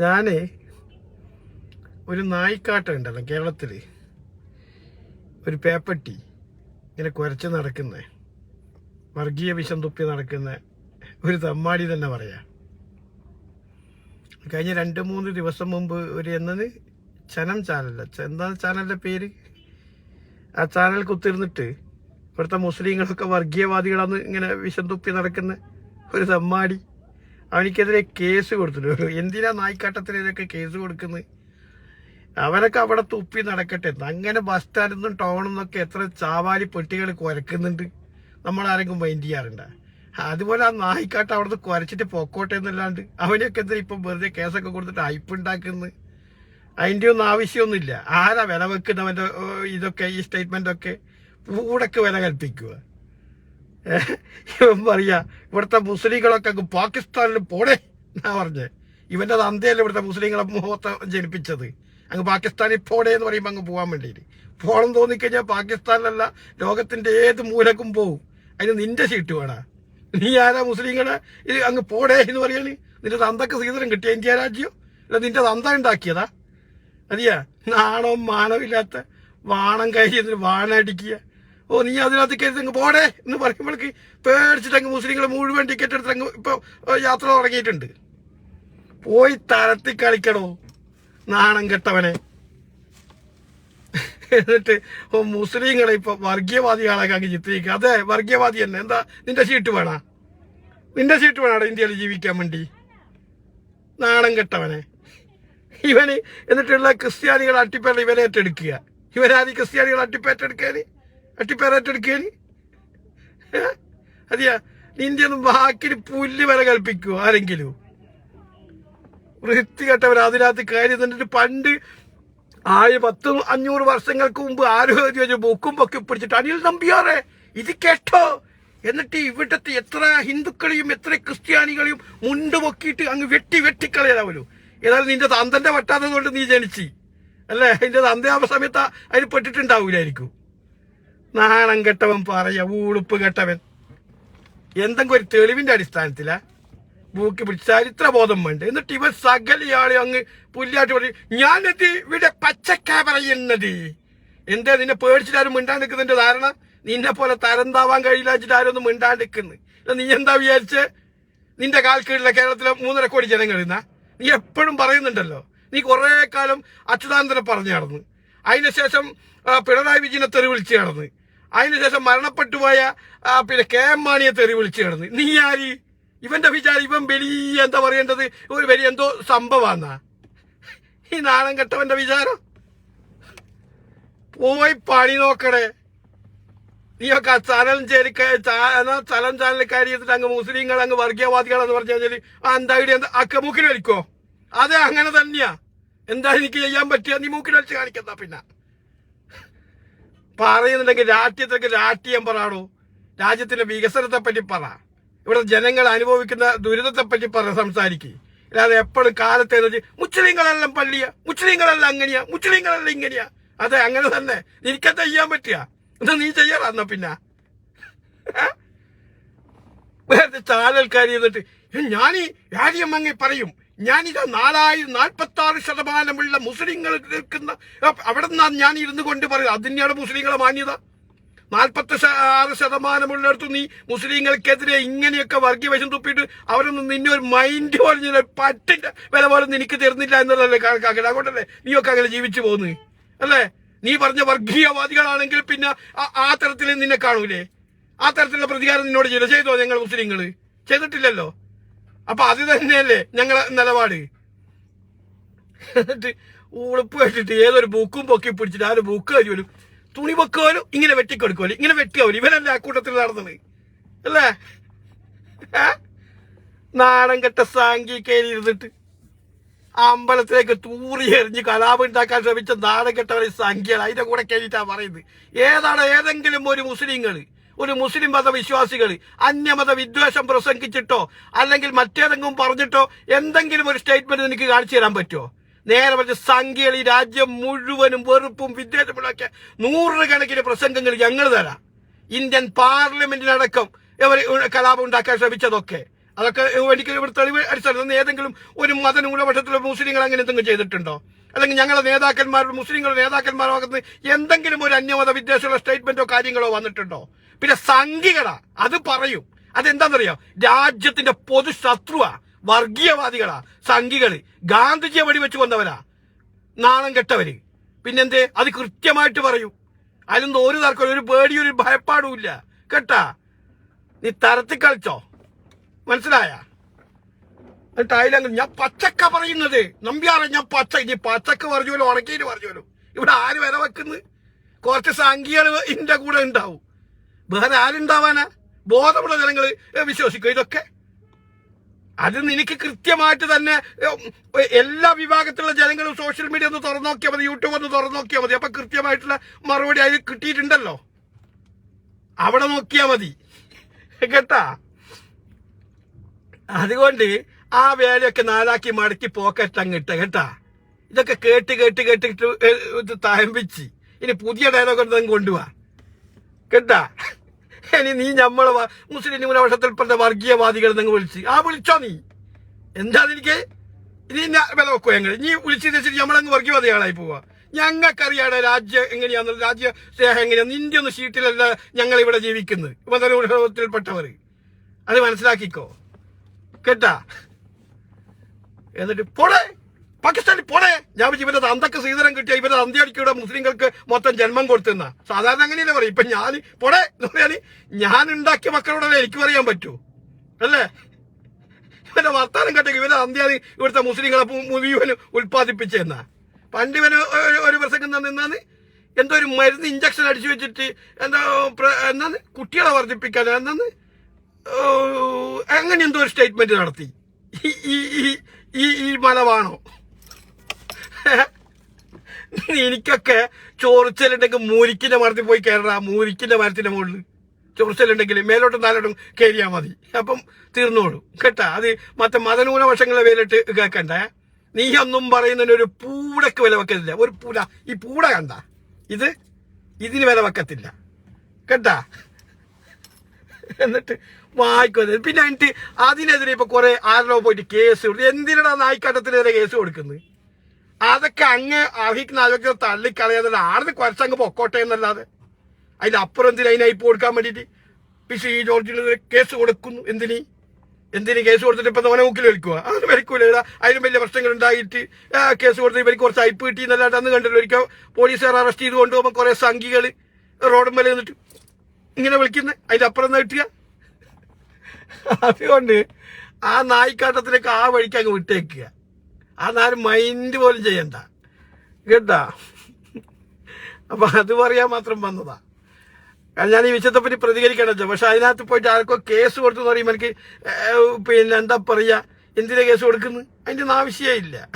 ഞാൻ ഒരു നായിക്കാട്ടം ഉണ്ടല്ലോ കേരളത്തിൽ. ഒരു പേപ്പട്ടി ഇങ്ങനെ കുരച്ച് നടക്കുന്ന. വർഗീയ വിഷം തുപ്പി നടക്കുന്ന. ഒരു തമ്മാടി തന്നെ പറയാ. കഴിഞ്ഞ രണ്ട് മൂന്ന് ദിവസം മുമ്പ് ഒരു എന്നത് ചനം ചാനല എന്താണ് ചാനലിന്റെ പേര്? ആ ചാനൽ കുത്തിരുന്നിട്ട് ഇവിടുത്തെ മുസ്ലിങ്ങളൊക്കെ വർഗീയവാദികളാന്ന് ഇങ്ങനെ വിഷം തുപ്പി നടക്കുന്ന. ഒരു തമ്മാടി. അവനിക്കെതിരെ കേസ് കൊടുത്തിട്ടുണ്ട്. എന്തിനാ നായ്ക്കാട്ടത്തിനൊക്കെ കേസ് കൊടുക്കുന്നത്? അവരൊക്കെ അവിടെ തുപ്പി നടക്കട്ടെ. അങ്ങനെ ബസ് സ്റ്റാൻഡിൽ നിന്നും ടൗണിൽ നിന്നൊക്കെ എത്ര ചാവാലി പെട്ടികൾ കുരക്കുന്നുണ്ട്. നമ്മൾ ആരെങ്കിലും മൈൻഡ് ചെയ്യാറുണ്ട്? അതുപോലെ ആ നായിക്കാട്ട് അവിടുന്ന് കുരച്ചിട്ട് പൊക്കോട്ടെ എന്നല്ലാണ്ട് അവനെയൊക്കെ എന്തിനാ ഇപ്പം വെറുതെ കേസൊക്കെ കൊടുത്തിട്ട് ഹൈപ്പ് ഉണ്ടാക്കുന്നത് അതിന്റെ ഒന്നും ആവശ്യമൊന്നുമില്ല. ആരാ വില വെക്കുന്നവന്റെ ഇതൊക്കെ ഈ സ്റ്റേറ്റ്മെന്റൊക്കെ കൂടൊക്കെ വില കൽപ്പിക്കുക? ഇവൻ പറയാ ഇവിടുത്തെ മുസ്ലിങ്ങളൊക്കെ പാകിസ്ഥാനിൽ പോടേ എന്നാ പറഞ്ഞേ. ഇവന്റെ തന്തയല്ലേ ഇവിടുത്തെ മുസ്ലിങ്ങളെ മുഖത്തെ ജനിപ്പിച്ചത്. അങ്ങ് പാകിസ്ഥാനിൽ പോടെ എന്ന് പറയുമ്പോൾ അങ്ങ് പോകാൻ വേണ്ടിയിട്ട്. പോകണം തോന്നിക്കഴിഞ്ഞാൽ പാകിസ്ഥാനിലല്ല ലോകത്തിന്റെ ഏത് മൂലക്കും പോവും. അതിന് നിന്റെ സീറ്റ് വേണം. നീ ആരാ മുസ്ലിങ്ങളെ? അങ്ങ് പോടേ എന്ന് പറയാണ് നിന്റെ തന്തക്ക് സീതനം കിട്ടിയ ഇന്ത്യ രാജ്യം? അല്ല നിന്റെ തന്ത ഉണ്ടാക്കിയതാ? അതിയാ നാണവും മാനവും ഇല്ലാത്ത വാണം കഴിയുന്നതിന് വാണടിക്കുക. ഓ നീ അതിനകത്ത് കയറി അങ്ങ് പോടെ എന്ന് പറയുമ്പോഴേക്ക് പേടിച്ചിട്ട് അങ്ങ് മുസ്ലിങ്ങൾ മുഴുവൻ ടിക്കറ്റ് എടുത്ത് അങ്ങ് ഇപ്പൊ യാത്ര തുടങ്ങിയിട്ടുണ്ട്. പോയി തരത്തി കളിക്കണോ നാണം കെട്ടവനെ. എന്നിട്ട് ഓ മുസ്ലിങ്ങളെ ഇപ്പൊ വർഗീയവാദികളൊക്കെ അങ്ങ് ചിത്രീകരിക്കുക. അതെ വർഗീയവാദി തന്നെ. എന്താ നിന്റെ സീറ്റ് വേണ? നിന്റെ സീറ്റ് വേണോ ഇന്ത്യയിൽ ജീവിക്കാൻ വേണ്ടി? നാണം കെട്ടവനെ. ഇവന് എന്നിട്ടുള്ള ക്രിസ്ത്യാനികൾ അട്ടിപ്പേർ ഇവനെ ഏറ്റെടുക്കുക ഇവരാദ്യം ക്രിസ്ത്യാനികൾ അട്ടിപ്പേറ്റെടുക്കാന് അട്ടിപ്പേരേറ്റെടുക്കാന് അതെയാ നിന്റെ ഒന്നും വാക്കിന് പുല്ല് വരെ കൽപ്പിക്കൂ ആരെങ്കിലും? വൃത്തികെട്ടവർ അതിനകത്ത് കയറി നിന്നിട്ട് പണ്ട് ആയ പത്ത് അഞ്ഞൂറ് വർഷങ്ങൾക്ക് മുമ്പ് ആരോഗ്യ ബുക്കും പൊക്കി പിടിച്ചിട്ട് അനിൽ നമ്പിയാറെ ഇത് കേട്ടോ? എന്നിട്ട് ഇവിടത്തെ എത്ര ഹിന്ദുക്കളെയും എത്ര ക്രിസ്ത്യാനികളെയും മുണ്ട് പൊക്കിയിട്ട് അങ്ങ് വെട്ടി വെട്ടിക്കളയാവല്ലോ ഏതായാലും നിന്റെ തന്തന്റെ വട്ടാത്തത് കൊണ്ട് നീ ജനിച്ചു. അല്ലേ? നിന്റെ തന്ത ആ സമയത്ത് അതിൽ പെട്ടിട്ടുണ്ടാവൂലായിരിക്കും. നാണം കെട്ടവൻ പറയ ഊളുപ്പ് കെട്ടവൻ. എന്തെങ്കിലും ഒരു തെളിവിന്റെ അടിസ്ഥാനത്തിലാ ബൂക്കി പിടിച്ച് ചരിത്രബോധം വേണ്ട. എന്നിട്ട് ഇവ സകലയാളെ അങ്ങ് പുല്ലാട്ട് പറയും ഞാനത് ഇവിടെ പച്ചക്ക പറയുന്നത്. എന്താ നിന്നെ പേടിച്ചിട്ട് ആരും മിണ്ടാൻ നിൽക്കുന്നതിന്റെ ധാരണ? നിന്നെ പോലെ തരന്താവാൻ കഴിയില്ല വെച്ചിട്ട് മിണ്ടാൻ നിൽക്കുന്നു. നീ എന്താ വിചാരിച്ച്? നിന്റെ കാൽ കീഴിലെ കേരളത്തിലെ മൂന്നര കോടി ജനങ്ങൾ നീ എപ്പോഴും പറയുന്നുണ്ടല്ലോ. നീ കുറെ കാലം അച്യുതാനന്ദനെ പറഞ്ഞു നടന്നു. അതിനുശേഷം പിണറായി വിജയനെ തെറി വിളിച്ചു കിടന്ന് അതിനുശേഷം മരണപ്പെട്ടു പോയ പിന്നെ കെ എം മാണിയെ തെറി വിളിച്ചു കിടന്ന് നീ ആര്? ഇവന്റെ വിചാരം ഇവൻ വലിയ എന്താ പറയേണ്ടത്? ഒരു വലിയ എന്തോ സംഭവാന്നാ. ഈ നാണം കെട്ടവന്റെ വിചാരം. പോയി പണി നോക്കണേ. നീയൊക്കെ ചലം ചേരി ചലം ചാനൽ ചെയ്തിട്ട് അങ്ങ് മുസ്ലിങ്ങൾ അങ്ങ് വർഗീയവാദികളെന്ന് പറഞ്ഞു കഴിഞ്ഞാൽ ആ എന്താ ഇവിടെ എന്താ? അക്ക മൂക്കിൽ വലിക്കോ അതെ അങ്ങനെ തന്നെയാ. എന്താ എനിക്ക് ചെയ്യാൻ പറ്റുക നീ മൂക്കിൽ വെച്ച് കാണിക്കുന്ന പിന്നെ. പറയുന്നുണ്ടെങ്കിൽ രാഷ്ട്രീയത്തിലേക്ക് രാഷ്ട്രീയം പറയാടോ രാജ്യത്തിന്റെ വികസനത്തെ പറ്റി പറ. ഇവിടെ ജനങ്ങൾ അനുഭവിക്കുന്ന ദുരിതത്തെ പറ്റി പറ സംസാരിക്കുക അല്ലാതെ എപ്പോഴും കാലത്തെ എന്ന് മുസ്ലിങ്ങളെല്ലാം പള്ളിയ മുസ്ലിങ്ങളെല്ലാം അങ്ങനെയാ മുസ്ലിങ്ങളെല്ലാം ഇങ്ങനെയാ. അതെ അങ്ങനെ തന്നെ. നിനക്കത്തെ ചെയ്യാൻ പറ്റുക എന്താ നീ ചെയ്യാറാ എന്നാ പിന്നെ. വേറെ ചാനൽക്കാരി എന്നിട്ട് ഞാനീ രാജ്യം അങ്ങ് പറയും. ഞാനിത് നാലായിരം നാൽപ്പത്തി ആറ് ശതമാനമുള്ള മുസ്ലിങ്ങൾ നിൽക്കുന്ന അവിടെ നിന്നാണ് ഞാൻ ഇരുന്ന് കൊണ്ട് പറയുക. അതിനെയാണ് മുസ്ലിങ്ങളെ മാന്യത. നാൽപ്പത്തി ആറ് ശതമാനമുള്ളിടത്ത് നീ മുസ്ലിങ്ങൾക്കെതിരെ ഇങ്ങനെയൊക്കെ വർഗീയ വശം തുപ്പിയിട്ട് അവരൊന്നും നിന്നെ ഒരു മൈൻഡ് പോലെ പറ്റിന്റെ വില പോലെ നിനക്ക് തരുന്നില്ല എന്നുള്ളതല്ലേ കണക്കാക്കട്ടെ അതുകൊണ്ടല്ലേ നീയൊക്കെ അങ്ങനെ ജീവിച്ചു പോകുന്നത്. അല്ലേ? നീ പറഞ്ഞ വർഗീയവാദികളാണെങ്കിൽ പിന്നെ ആ- തരത്തിൽ നിന്നെ കാണൂലേ? ആ തരത്തിലുള്ള പ്രതികാരം നിന്നോട് ചെയ്തോ? ഞങ്ങൾ മുസ്ലിങ്ങൾ ചെയ്തിട്ടില്ലല്ലോ? അപ്പൊ അത് തന്നെയല്ലേ ഞങ്ങളെ നിലപാട്? എന്നിട്ട് ഉളുപ്പ് വെച്ചിട്ട് ഏതൊരു ബുക്കും പൊക്കി പിടിച്ചിട്ട് ആ ഒരു ബുക്ക് കഴിയുമല്ലോ തുണി വെക്കുമല്ലോ ഇങ്ങനെ വെട്ടിക്കൊടുക്കുമല്ലോ ഇങ്ങനെ വെട്ടിയാവല്ലോ ഇവനല്ലേ ആ കൂട്ടത്തിൽ നടന്നത്? അല്ലേ? നാടൻ കെട്ട സാങ്കേതികയിൽ ഇരുന്നിട്ട് അമ്പലത്തിലേക്ക് തൂറി എറിഞ്ഞ് കലാപം ഉണ്ടാക്കാൻ ശ്രമിച്ച നാണം കെട്ടവരെ സംഖ്യയാണ് അതിന്റെ കൂടെ കഴിഞ്ഞിട്ടാ പറയുന്നത്. ഏതാണ് ഏതെങ്കിലും ഒരു മുസ്ലിങ്ങൾ ഒരു മുസ്ലിം മതവിശ്വാസികൾ അന്യമത വിദ്വേഷം പ്രസംഗിച്ചിട്ടോ അല്ലെങ്കിൽ മറ്റേതെങ്കിലും പറഞ്ഞിട്ടോ എന്തെങ്കിലും ഒരു സ്റ്റേറ്റ്മെന്റ് എനിക്ക് കാണിച്ചു തരാൻ പറ്റുമോ നേരെ മറിച്ച് സംഖ്യകൾ ഈ രാജ്യം മുഴുവനും വെറുപ്പും വിദ്വേഷമുള്ളൊക്കെ നൂറുകണക്കിന് പ്രസംഗങ്ങൾ ഞങ്ങൾ തരാം. ഇന്ത്യൻ പാർലമെന്റിനടക്കം ഇവർ കലാപം ഉണ്ടാക്കാൻ ശ്രമിച്ചതൊക്കെ. അതൊക്കെ എനിക്ക് ഇവിടെ തെളിവ് അടിസ്ഥാനത്തിൽ ഏതെങ്കിലും ഒരു മതന്യൂനപക്ഷത്തിലെ മുസ്ലിങ്ങൾ അങ്ങനെ എന്തെങ്കിലും ചെയ്തിട്ടുണ്ടോ? അല്ലെങ്കിൽ ഞങ്ങളുടെ നേതാക്കന്മാരുടെ മുസ്ലിങ്ങളുടെ നേതാക്കന്മാരുടെ ഭാഗത്ത് എന്തെങ്കിലും ഒരു അന്യമത വിദ്വേഷമുള്ള സ്റ്റേറ്റ്മെന്റോ കാര്യങ്ങളോ വന്നിട്ടുണ്ടോ? പിന്നെ സംഘികളാ. അത് പറയും. അതെന്താണെന്നറിയോ രാജ്യത്തിന്റെ പൊതു ശത്രുവാ വർഗീയവാദികളാ. സംഘികൾ. ഗാന്ധിജിയെ വെടിവെച്ച് കൊന്നവരാ. നാണം കെട്ടവര്. പിന്നെന്തേ? അത് കൃത്യമായിട്ട് പറയൂ. അതിലൊന്നും ഒരു തർക്കം ഒരു പേടിയും ഒരു ഭയപ്പാടും ഇല്ല. കേട്ടാ? നീ തരത്തി കളിച്ചോ? മനസ്സിലായ? എന്നിട്ട് ഞാൻ പച്ചക്ക പറയുന്നത്. നമ്പ്യാറ ഞാൻ പച്ച. ഇനി പച്ചക്ക് പറഞ്ഞോലും ഉണക്കിയിട്ട് പറഞ്ഞോലും ഇവിടെ ആര് വില വെക്കുന്നു? കുറച്ച് സംഖ്യകൾ ഇന്റെ കൂടെ ഉണ്ടാവും. വേറെ ആരുണ്ടാവാനാ? ബോധമുള്ള ജനങ്ങൾ വിശ്വസിക്കും ഇതൊക്കെ? അത് നിനക്ക് കൃത്യമായിട്ട് തന്നെ എല്ലാ വിഭാഗത്തിലുള്ള ജനങ്ങളും സോഷ്യൽ മീഡിയ ഒന്ന് തുറന്നു നോക്കിയാൽ മതി യൂട്യൂബ് ഒന്ന് തുറന്നു നോക്കിയാൽ മതി. അപ്പൊ കൃത്യമായിട്ടുള്ള മറുപടി അതിൽ കിട്ടിയിട്ടുണ്ടല്ലോ. അവിടെ നോക്കിയാ മതി. കേട്ടാ? അതുകൊണ്ട് ആ വേലയൊക്കെ നാലാക്കി മടക്കി പോക്കറ്റ് അങ്ങിട്ട കേട്ടാ? ഇതൊക്കെ കേട്ട് കേട്ട് കേട്ടിട്ട് ഇത് തയമ്പിച്ച് ഇനി പുതിയ ഡയലോഗ് എന്തെങ്കിലും കൊണ്ടുപോവാ കേട്ടാ? ഇനി നീ നമ്മളെ വ- മുസ്ലിം ന്യൂനപക്ഷത്തിൽപ്പെട്ട വർഗീയവാദികൾ നിങ്ങൾ വിളിച്ച്. ആ വിളിച്ചോ നീ? എന്താ എനിക്ക് ഇനി വില വെക്കോ ഞങ്ങൾ നീ വിളിച്ചത് വെച്ചിട്ട് നമ്മളങ്ങ് വർഗീയവാദികളായി പോവാ. ഞങ്ങൾക്കറിയാടെ രാജ്യം എങ്ങനെയാന്ന് രാജ്യ സ്നേഹം എങ്ങനെയാണ് നിന്റെ ഒന്നും ഷീറ്റിലല്ല ഞങ്ങൾ ഇവിടെ ജീവിക്കുന്നത് മതന്യൂനപക്ഷത്തിൽപ്പെട്ടവർ അത് മനസ്സിലാക്കിക്കോ. കേട്ടാ? എന്നിട്ട് പോടേ പാകിസ്ഥാനിൽ പോണേ. ഞാൻ ഇവരത് ഇവരുടെ അന്തക്ക് ശ്രീധരം കിട്ടിയ ഇവരുടെ അന്ത്യടിക്കൂടെ മുസ്ലിങ്ങൾക്ക് മൊത്തം ജന്മം കൊടുത്തുന്ന. സാധാരണ അങ്ങനെയല്ലേ പറയും ഇപ്പൊ ഞാൻ പോണേ എന്ന് പറയാന് ഞാൻ ഉണ്ടാക്കിയ മക്കളോടല്ലേ എനിക്ക് പറയാൻ പറ്റൂ? അല്ലേ? ഇവന്റെ വർത്താനം കേട്ടെങ്കിൽ ഇവരെ അന്ത്യാണ് ഇവിടുത്തെ മുസ്ലിങ്ങളെ മുഴുവനും ഉൽപ്പാദിപ്പിച്ചെന്ന. പണ്ട് ഇവന് ഒരു- പ്രസംഗം നിന്നാന്ന് എന്തോ ഒരു മരുന്ന് ഇഞ്ചക്ഷൻ അടിച്ചു വെച്ചിട്ട് എന്താ എന്നാന്ന് കുട്ടികളെ വർദ്ധിപ്പിക്കാൻ എന്നാന്ന് അങ്ങനെ എന്തോ ഒരു സ്റ്റേറ്റ്മെന്റ് നടത്തി. ഈ- ഈ ഈ മലവാണോ എനിക്കൊക്കെ ചോർച്ചലുണ്ടെങ്കിൽ മൂരിക്കിന്റെ മരത്തിൽ പോയി കയറാ മൂരിക്കിന്റെ മരത്തിന്റെ മുകളിൽ ചോർച്ചലുണ്ടെങ്കിൽ മേലോട്ടും താലോട്ടും കയറിയാ മതി. അപ്പം തീർന്നോളൂ. കേട്ടാ? അത് മറ്റേ മതന്യൂനപക്ഷങ്ങളെ വേലിട്ട് കേൾക്കണ്ട നീ ഒന്നും പറയുന്നതിന് ഒരു പൂടക്ക് വില വെക്കത്തില്ല ഒരു പൂട. ഈ പൂട കണ്ട? ഇത് ഇതിന് വില വെക്കത്തില്ല. കേട്ടാ? എന്നിട്ട് വായിക്കുന്നത് പിന്നെ എന്നിട്ട് അതിനെതിരെ ഇപ്പൊ കുറെ ആരോ പോയിട്ട് കേസ് കൊടുത്തു. എന്തിനാ നായിക്കാട്ടത്തിനെതിരെ കേസ് കൊടുക്കുന്നത്? അതൊക്കെ അങ്ങ് അർഹിക്കുന്ന അതൊക്കെ തള്ളിക്കളയാതെ ആടുന്ന് കുറച്ചങ്ങ് പൊക്കോട്ടെ എന്നല്ലാതെ. അതിനപ്പുറം എന്തിനാ അതിനായി കൊടുക്കാൻ വേണ്ടിയിട്ട്? പക്ഷേ ഈ ജോർജിനെതിരെ കേസ് കൊടുക്കുന്നു. എന്തിനി? എന്തിനു കേസ് കൊടുത്തിട്ട് ഇപ്പൊ നോനെ മുക്കിൽ വലിക്കുക അതിന് വലിക്കൂല. അതിനും വലിയ പ്രശ്നങ്ങൾ ഉണ്ടായിട്ട് കേസ് കൊടുത്ത് ഇവർക്ക് കുറച്ച് അയപ്പ് കിട്ടി എന്നല്ലാണ്ട് അന്ന് കണ്ടല്ലോ. ഒരിക്കൽ പോലീസുകാർ അറസ്റ്റ് ചെയ്ത് കൊണ്ടുപോകുമ്പോൾ കുറേ സംഘികൾ റോഡ് മേലെ നിന്നിട്ട് ഇങ്ങനെ വിളിക്കുന്നത് അതിന്റെ അപ്പുറം കിട്ടുക? അതുകൊണ്ട് ആ നായിക്കാട്ടത്തിലേക്ക് ആ വഴിക്ക് അങ്ങ് വിട്ടേക്കുക. നാല് മൈൻഡ് പോലും ചെയ്യണ്ട. കേട്ടാ? അപ്പൊ അത് പറയാൻ മാത്രം വന്നതാ. ഞാൻ ഈ വിഷയത്തെ പറ്റി പ്രതികരിക്കണം വെച്ചാൽ പക്ഷെ അതിനകത്ത് പോയിട്ട് ആർക്കോ കേസ് കൊടുത്തു എന്ന് പറയുമ്പോൾ എനിക്ക് പിന്നെ എന്താ പറയാ? എന്തിനാ കേസ് കൊടുക്കുന്നു? അതിന്റെ ഒന്നും ആവശ്യമേ ഇല്ല.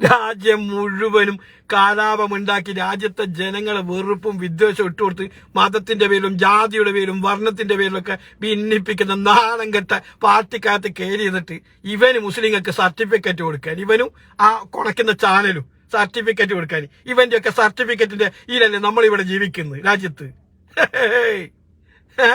രാജ്യം മുഴുവനും കാലാപമുണ്ടാക്കി രാജ്യത്തെ ജനങ്ങളെ വെറുപ്പും വിദ്വേഷവും ഇട്ടുകൊടുത്ത് മതത്തിന്റെ പേരിലും ജാതിയുടെ പേരിലും വർണത്തിന്റെ പേരിലൊക്കെ ഭിന്നിപ്പിക്കുന്ന നാണം കെട്ട പാർട്ടിക്കകത്ത് കയറി ചെയ്തിട്ട് ഇവന് മുസ്ലിങ്ങൾക്ക് സർട്ടിഫിക്കറ്റ് കൊടുക്കാൻ ഇവനും ആ കുണക്കുന്ന ചാനലും സർട്ടിഫിക്കറ്റ് കൊടുക്കാൻ ഇവന്റെ ഒക്കെ സർട്ടിഫിക്കറ്റിന്റെ ഇതിലല്ലേ നമ്മളിവിടെ ജീവിക്കുന്നത് രാജ്യത്ത്. ഏ?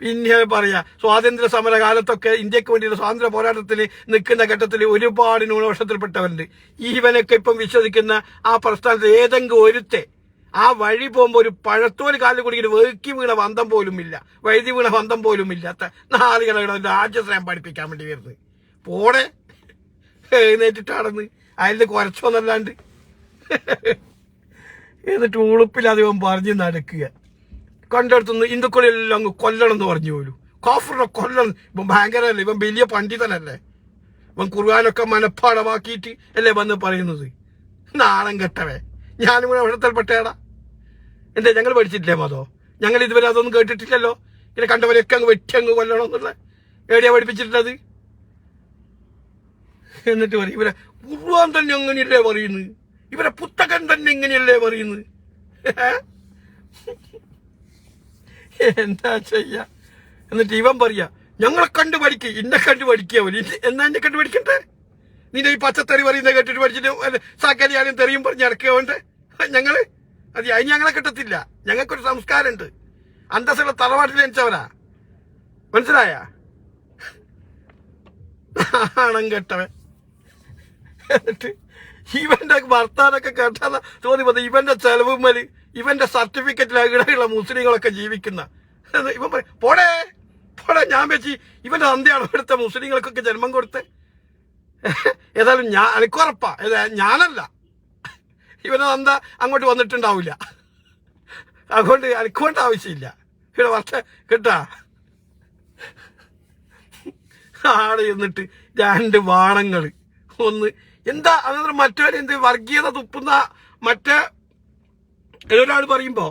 പിന്നെ പറയാ സ്വാതന്ത്ര്യ സമര കാലത്തൊക്കെ ഇന്ത്യയ്ക്ക് വേണ്ടിയുള്ള സ്വാതന്ത്ര്യ പോരാട്ടത്തിൽ നിൽക്കുന്ന ഘട്ടത്തിൽ ഒരുപാട് ന്യൂനപക്ഷത്തിൽപ്പെട്ടവരുണ്ട്. ഇവനൊക്കെ ഇപ്പം വിശ്വസിക്കുന്ന ആ പ്രസ്ഥാനത്തിൽ ഏതെങ്കിലും ഒരുത്തെ ആ വഴി പോകുമ്പോൾ ഒരു പഴത്തോൽ കാലിൽ കുടിക്കുന്ന വേക്കി വീണ വന്തം പോലും ഇല്ല വൈദ്യുതി വീണ വന്തം പോലും ഇല്ലാത്ത നാളുകളെ രാജ്യസ്നേഹം പഠിപ്പിക്കാൻ വേണ്ടി വരുന്നത്. പോടെ. എഴുന്നേറ്റിട്ടാണെന്ന് അതിൽ കുറച്ചോന്നല്ലാണ്ട് എന്നിട്ട് ഉളുപ്പിലധികം പറഞ്ഞ് നടക്കുക. കണ്ടെടുത്തുനിന്ന് ഹിന്ദുക്കളെല്ലാം അങ്ങ് കൊല്ലണം എന്ന് പറഞ്ഞു പോലും. കാഫറിനെ കൊല്ലണം. ഇവൻ ഭയങ്കരല്ലേ? ഇവൻ വലിയ പണ്ഡിതനല്ലേ? ഇവൻ ഖുർആാനൊക്കെ മനഃപ്പാടമാക്കിയിട്ട് അല്ലേ വന്ന് പറയുന്നത്? നാണം കെട്ടവേ ഞാനും കൂടെ വിഷത്തിൽപ്പെട്ടേടാ എന്താ ഞങ്ങൾ പഠിച്ചിട്ടില്ലേ മതോ? ഞങ്ങൾ ഇതുവരെ അതൊന്നും കേട്ടിട്ടില്ലല്ലോ? ഇങ്ങനെ കണ്ടവരെയൊക്കെ അങ്ങ് വെട്ടി അങ്ങ് കൊല്ലണം എന്നുള്ള എവിടെയാ പഠിപ്പിച്ചിട്ടുള്ളത്? എന്നിട്ട് പറയും ഇവരെ ഖുർആൻ തന്നെ അങ്ങനെയല്ലേ പറയുന്നത്? ഇവരെ പുസ്തകം തന്നെ ഇങ്ങനെയല്ലേ പറയുന്നത്? എന്താ ചെയ്യാ? എന്നിട്ട് ഇവൻ പറയാ ഞങ്ങളെ കണ്ടു പഠിക്ക് ഇന്നെ കണ്ടു പഠിക്കുക പോലെ എന്നാ എന്നെ കണ്ടു പഠിക്കണ്ടേ നിന്റെ ഈ പച്ചത്തറി പറയുന്ന കേട്ടിട്ട് പഠിച്ചിട്ട് സകലിയാലും തെറിയും പറഞ്ഞ് ഇറക്കിയോണ്ട് ഞങ്ങൾ? അത് അതിന് ഞങ്ങളെ കിട്ടത്തില്ല. ഞങ്ങൾക്കൊരു സംസ്കാരമുണ്ട്. അന്തസ്സുള്ള തറവാട്ടിൽ ജനിച്ചവരാ മനസ്സിലായ? ആണം കെട്ടവൻ. എന്നിട്ട് ഇവന്റെ വർത്താനൊക്കെ കേട്ടാ തോന്നി ഇവന്റെ ചെലവുമ്മൽ ഇവന്റെ സർട്ടിഫിക്കറ്റിൽ ഇടയുള്ള മുസ്ലിങ്ങളൊക്കെ ജീവിക്കുന്ന. ഇവൻ പറയും പോടേ പോടെ ഞാൻ വെച്ച് ഇവന്റെ അന്ത്യാണ് ഇവിടുത്തെ മുസ്ലിങ്ങൾക്കൊക്കെ ജന്മം കൊടുത്ത്? ഏതായാലും ഞാൻ എനിക്കുറപ്പാ ഞാനല്ല. ഇവനെ അന്ത അങ്ങോട്ട് വന്നിട്ടുണ്ടാവില്ല അതുകൊണ്ട് എനിക്കൊണ്ട് ആവശ്യമില്ല. ഇവിടെ വർഷ കേട്ടാ? ആടെ എന്നിട്ട് രണ്ട് വാണങ്ങൾ ഒന്ന് എന്താ മറ്റവരെ എന്ത് വർഗീയത തുപ്പുന്ന മറ്റേ ഏതൊരാൾ പറയുമ്പോ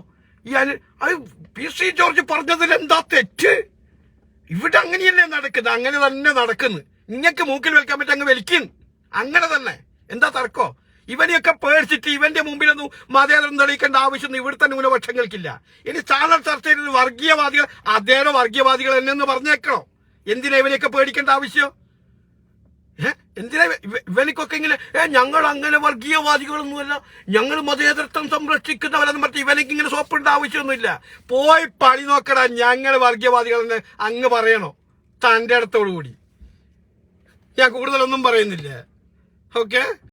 ഈ അത് പി സി ജോർജ് പറഞ്ഞതിൽ എന്താ തെറ്റ്? ഇവിടെ അങ്ങനെയല്ലേ നടക്കുന്നത് അങ്ങനെ തന്നെ നടക്കുന്നു. ഇങ്ങക്ക് മൂക്കിൽ വെക്കാൻ പറ്റും അങ്ങ് വലിക്കും. അങ്ങനെ തന്നെ. എന്താ തർക്കോ? ഇവനെയൊക്കെ പേടിച്ചിട്ട് ഇവന്റെ മുമ്പിലൊന്നും മതേതരം തെളിയിക്കേണ്ട ആവശ്യമൊന്നും ഇവിടുത്തെ ന്യൂനപക്ഷങ്ങൾക്കില്ല. ഇനി ചാനൽ ചർച്ച ചെയ്തത് വർഗീയവാദികൾ അദ്ദേഹം വർഗീയവാദികൾ എന്നെന്ന് പറഞ്ഞേക്കണോ? എന്തിനാ ഇവനെയൊക്കെ പേടിക്കേണ്ട ആവശ്യം? എന്തിനാ ഇവ- ഇവ- ഇവനിക്കൊക്കെ ഇങ്ങനെ ഏ ഞങ്ങൾ അങ്ങനെ വർഗീയവാദികളൊന്നുമല്ല. ഞങ്ങൾ മതേതൃത്വം സംരക്ഷിക്കുന്നവരെന്ന് പറഞ്ഞ് ഇവനിക്ക് ഇങ്ങനെ സോപ്പിടേണ്ട ആവശ്യമൊന്നുമില്ല. പോയി പണി നോക്കടാ ഞങ്ങൾ വർഗീയവാദികളെന്ന് അങ്ങ് പറയണോ? തന്റെ അടുത്തോടു കൂടി ഞാൻ കൂടുതലൊന്നും പറയുന്നില്ല. ഓക്കെ?